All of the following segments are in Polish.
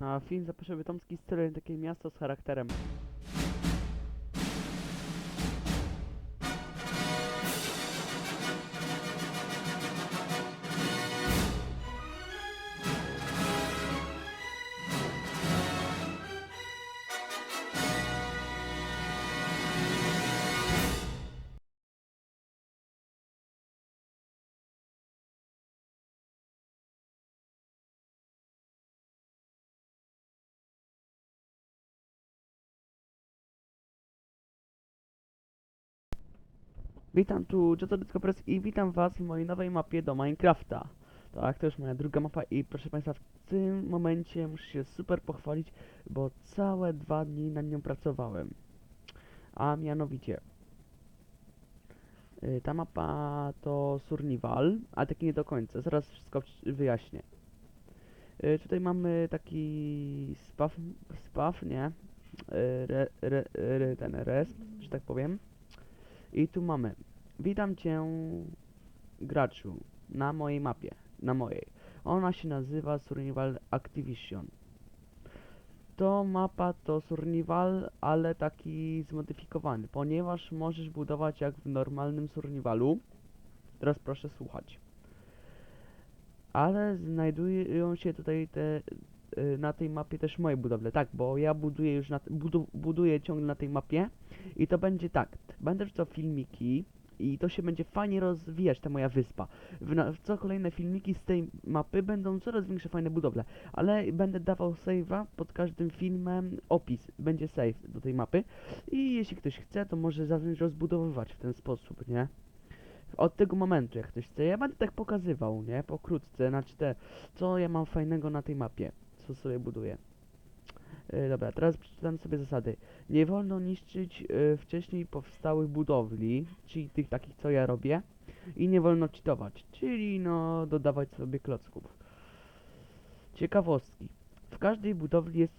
A film zapraszamy Tomski styl takie miasto z charakterem. Witam tu Joto Press i witam was w mojej nowej mapie do Minecrafta. Tak, to już moja druga mapa i proszę państwa, w tym momencie muszę się super pochwalić, bo całe dwa dni nad nią pracowałem. A mianowicie, y, ta mapa to Surnival, ale taki nie do końca, zaraz wszystko wsz- wyjaśnię. Y, Tutaj mamy taki spaw, spaw, nie, Y, re, re, re, ten resp, że tak powiem. I tu mamy. Witam cię, graczu, na mojej mapie, na mojej. Ona się nazywa Survival Activision. To mapa to Survival, ale taki zmodyfikowany, ponieważ możesz budować jak w normalnym Survivalu. Teraz proszę słuchać. Ale znajdują się tutaj te y, na tej mapie też moje budowle. Tak, bo ja buduję już na budu, buduję ciągle na tej mapie i to będzie tak. Będę wrzucał filmiki i to się będzie fajnie rozwijać, ta moja wyspa. W, na, co kolejne filmiki z tej mapy będą coraz większe fajne budowle, ale będę dawał save'a pod każdym filmem, opis, będzie save do tej mapy i jeśli ktoś chce, to może zacząć rozbudowywać w ten sposób, nie? Od tego momentu, jak ktoś chce, ja będę tak pokazywał, nie? Pokrótce, znaczy te, co ja mam fajnego na tej mapie, co sobie buduję. Yy, dobra, teraz przeczytam sobie zasady. Nie wolno niszczyć y, wcześniej powstałych budowli, czyli tych takich co ja robię i nie wolno cheatować, czyli no dodawać sobie klocków. Ciekawostki. W każdej budowli jest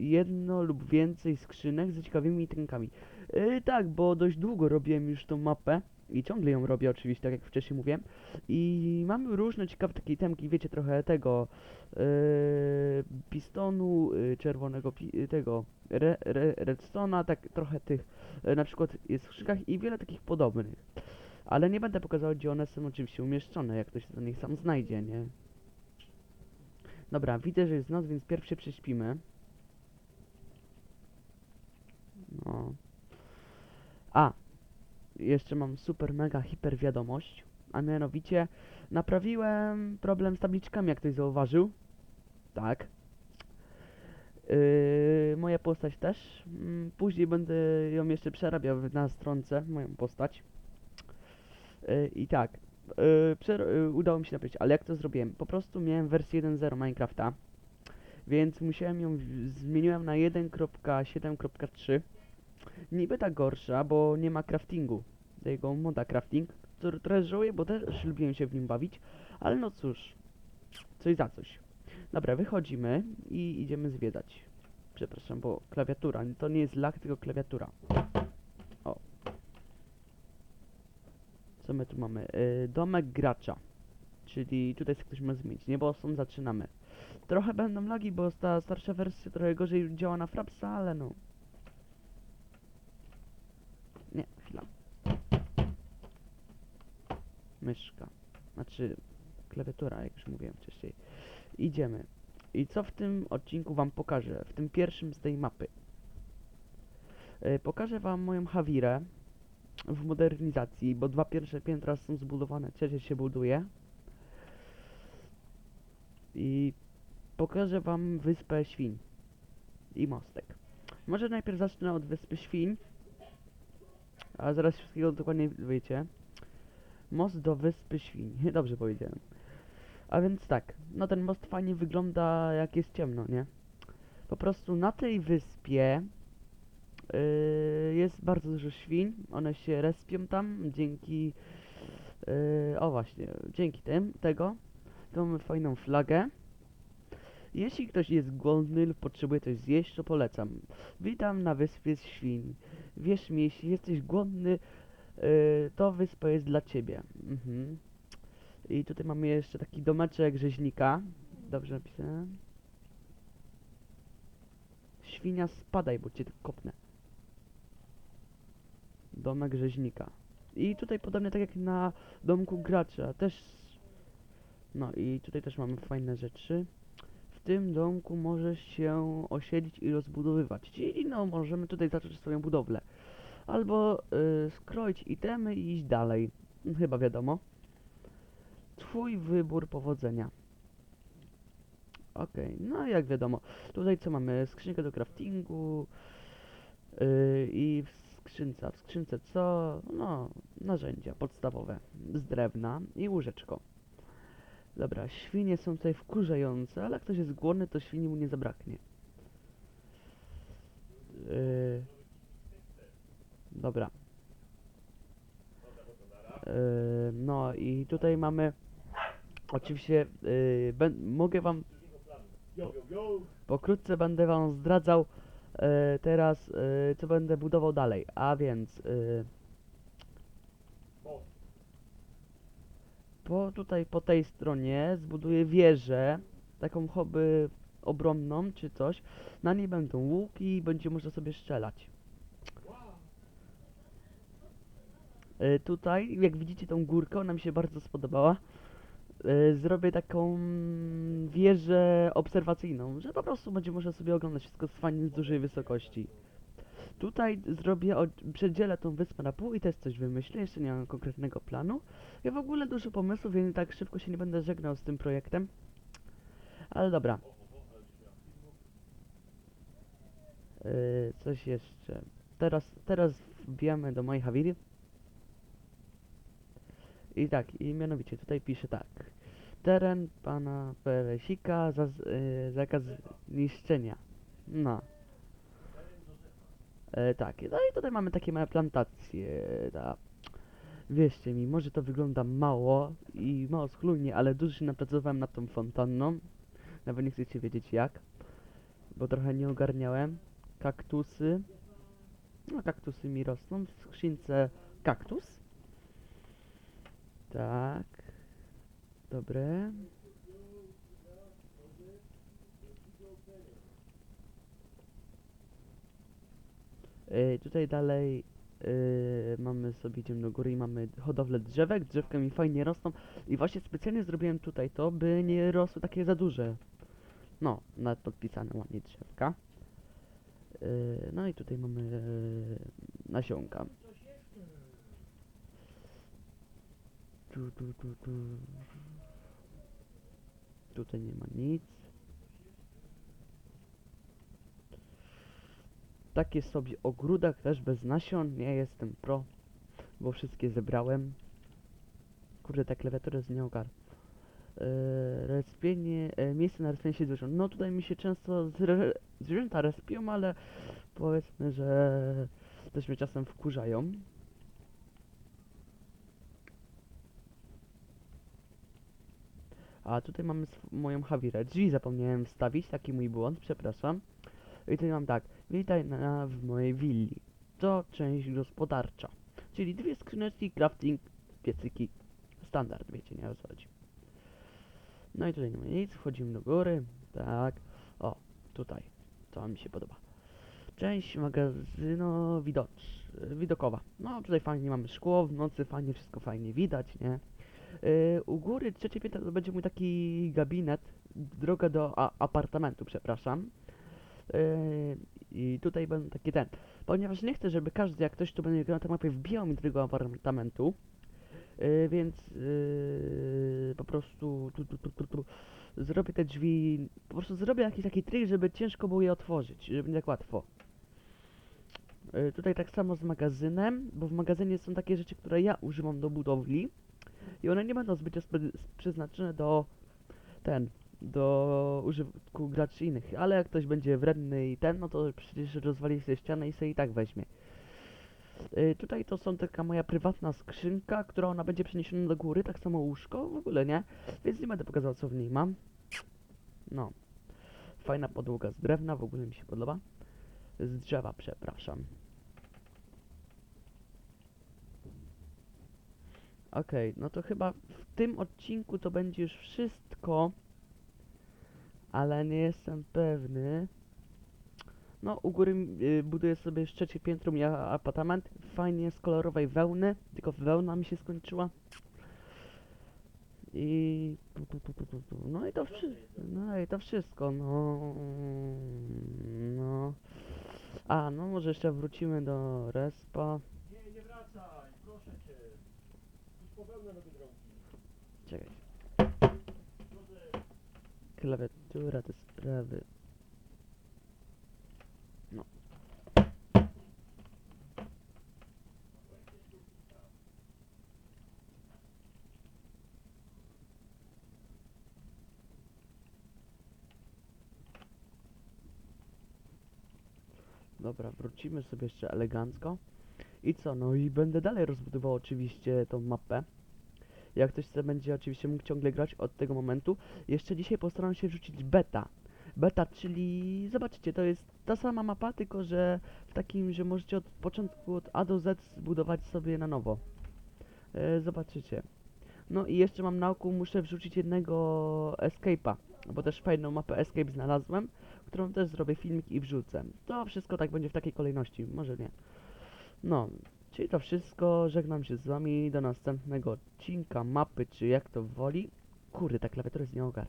jedno lub więcej skrzynek z ciekawymi itemkami. Yy, tak, bo dość długo robiłem już tą mapę i ciągle ją robię oczywiście, tak jak wcześniej mówiłem. I mamy różne ciekawe takie itemki, wiecie, trochę tego yy, pistonu, yy, czerwonego pi yy, tego re, re, redstone'a, tak trochę tych yy, na przykład jest w skrzykach i wiele takich podobnych. Ale nie będę pokazywał, gdzie one są oczywiście umieszczone, jak ktoś to niech sam znajdzie, nie? Dobra, widzę, że jest noc, więc pierw się prześpimy. No. A, jeszcze mam super mega hiper wiadomość, a mianowicie naprawiłem problem z tabliczkami, jak ktoś zauważył. Tak. Yy, moja postać też. Mm, Później będę ją jeszcze przerabiał na stronce, moją postać. Yy, I tak. Yy, yy, udało mi się naprawić, ale jak to zrobiłem? Po prostu miałem wersję 1.0 Minecrafta, więc musiałem ją, zmieniłem na 1.7.3. Niby ta gorsza, bo nie ma craftingu. Tego moda crafting, który trochę żałuję, bo też lubiłem się w nim bawić, ale no cóż, coś za coś. Dobra, wychodzimy i idziemy zwiedzać. Przepraszam, bo klawiatura, to nie jest lag, tylko klawiatura. O. Co my tu mamy? Yy, domek gracza. Czyli tutaj ktoś ma zmienić, nie? Bo stąd zaczynamy. Trochę będą lagi, bo ta starsza wersja trochę gorzej działa na Frapsa, ale no. Nie, chwila. Myszka. Znaczy, klawiatura, jak już mówiłem wcześniej. Idziemy. I co w tym odcinku wam pokażę? W tym pierwszym z tej mapy. E, pokażę wam moją Hawirę w modernizacji, bo dwa pierwsze piętra są zbudowane, trzecie się buduje. I pokażę wam wyspę świń i mostek. Może najpierw zacznę od wyspy świń, a zaraz wszystkiego dokładnie wiecie. Most do wyspy świń. Dobrze powiedziałem. A więc tak, no ten most fajnie wygląda jak jest ciemno, nie? Po prostu na tej wyspie yy, jest bardzo dużo świń. One się respią tam dzięki... Yy, o właśnie, dzięki tym, tego. To mamy fajną flagę. Jeśli ktoś jest głodny lub potrzebuje coś zjeść, to polecam. Witam na wyspie świń. Wierz mi, jeśli jesteś głodny, to wyspa jest dla ciebie. Mhm. I tutaj mamy jeszcze taki domeczek rzeźnika. Dobrze napisałem? świnia, spadaj, bo cię kopnę. Domek rzeźnika. I tutaj podobnie tak jak na domku gracza, też... No i tutaj też mamy fajne rzeczy. W tym domku możesz się osiedlić i rozbudowywać, czyli no możemy tutaj zacząć swoją budowlę. Albo y, skroić itemy i iść dalej. Chyba wiadomo. Twój wybór powodzenia. Okej, no jak wiadomo. Tutaj co mamy? Skrzynkę do craftingu. Yy, I w skrzynce. W skrzynce co? No, narzędzia podstawowe. Z drewna i łóżeczko. Dobra, świnie są tutaj wkurzające, ale jak ktoś jest głodny, to świni mu nie zabraknie. Dobra. Yy, no i tutaj mamy oczywiście yy, ben, mogę wam pokrótce będę wam zdradzał e, teraz e, co będę budował dalej, a więc e, po tutaj po tej stronie zbuduję wieżę, taką hobby obronną czy coś. Na niej będą łuki i będzie można sobie strzelać. Tutaj, jak widzicie tą górkę, ona mi się bardzo spodobała. E, zrobię taką wieżę obserwacyjną, że po prostu będzie można sobie oglądać wszystko z fajnie z dużej wysokości. Tutaj zrobię, przedzielę tą wyspę na pół i też coś wymyślę, jeszcze nie mam konkretnego planu. Ja w ogóle dużo pomysłów, więc tak szybko się nie będę żegnał z tym projektem. Ale dobra. Yy, coś jeszcze. Teraz, teraz wbijamy do mojej Haviri. I tak, i mianowicie tutaj pisze tak. Teren pana Peresika, zaz, yy, zakaz niszczenia. No. E, tak, no i tutaj mamy takie małe plantacje. Ta. Wierzcie mi, może to wygląda mało i mało schludnie, ale dużo się napracowałem nad tą fontanną. Nawet nie chcecie wiedzieć jak, bo trochę nie ogarniałem. Kaktusy. No, kaktusy mi rosną. W skrzynce kaktus. Tak. Dobre. Yy, tutaj dalej yy, mamy sobie, idziemy do góry i mamy hodowlę drzewek. Drzewka mi fajnie rosną. I właśnie specjalnie zrobiłem tutaj to, by nie rosły takie za duże. No, nawet podpisane ładnie drzewka. Yy, no i tutaj mamy yy, nasionka. Tu, tu, tu, tu. Tutaj nie ma nic. Takie sobie ogródek też bez nasion. Nie jestem pro, bo wszystkie zebrałem. Kurde, ta klawiatura z nie ogar. Eee, respienie, e, miejsce na respienie się zwierząt. No tutaj mi się często zwierzęta respią, ale powiedzmy, że też mnie czasem wkurzają. A tutaj mamy moją Hawirę. Drzwi zapomniałem wstawić, taki mój błąd, przepraszam. I tutaj mam tak, witaj na, w mojej willi. To część gospodarcza. Czyli dwie skrzyneczki, crafting, piecyki. Standard, wiecie, nie o co chodzi. No i tutaj nie ma nic, wchodzimy do góry. Tak. O, tutaj. To mi się podoba. Część magazyno widocz, widokowa. No tutaj fajnie mamy szkło, w nocy fajnie, wszystko fajnie widać, nie? Yy, u góry trzecie piętro to będzie mój taki gabinet, droga do a, apartamentu, przepraszam. Yy, I tutaj będę taki ten, ponieważ nie chcę, żeby każdy, jak ktoś tu będzie grał na tej mapie, wbijał mi do tego apartamentu. Yy, więc po prostu tu, tu, tu, tu, tu, zrobię te drzwi, po prostu zrobię jakiś taki trik, żeby ciężko było je otworzyć, żeby nie tak łatwo. Tutaj tak samo z magazynem, bo w magazynie są takie rzeczy, które ja używam do budowli i one nie będą zbyt przeznaczone do ten, do użytku graczy innych, ale jak ktoś będzie wredny i ten, no to przecież rozwali sobie ścianę i sobie i tak weźmie. Yy, tutaj to są taka moja prywatna skrzynka, która ona będzie przeniesiona do góry, tak samo łóżko, w ogóle nie, więc nie będę pokazał co w niej mam. No. Fajna podłoga z drewna, w ogóle mi się podoba. Z drzewa, przepraszam. Okej, no to chyba w tym odcinku to będzie już wszystko. Ale nie jestem pewny. No, u góry y, buduję sobie już trzecie piętro, mi a- apartament, fajnie z kolorowej wełny, tylko wełna mi się skończyła. I... No i to wszystko, no i to wszystko, no... No... A, no może jeszcze wrócimy do respa. Nie, nie wracaj, proszę cię. Idź po wełnę do Biedronki. Czekaj, klawiatura te sprawy. No. Dobra, wrócimy sobie jeszcze elegancko. I co, no i będę dalej rozbudował oczywiście tą mapę. Jak ktoś chce, będzie oczywiście mógł ciągle grać od tego momentu. Jeszcze dzisiaj postaram się wrzucić beta. Beta, czyli zobaczycie, to jest ta sama mapa, tylko że w takim, że możecie od początku, od A do Z zbudować sobie na nowo. E, zobaczycie. No i jeszcze mam na oku, muszę wrzucić jednego Escape'a, bo też fajną mapę Escape znalazłem, którą też zrobię filmik i wrzucę. To wszystko tak będzie w takiej kolejności, może nie. No, czyli to wszystko, żegnam się z wami, do następnego odcinka, mapy, czy jak to woli. Kurde, ta klawiatura jest nie ogar.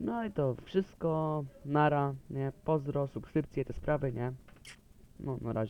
No i to wszystko, nara, nie, pozdro, subskrypcje, te sprawy, nie. No, na razie.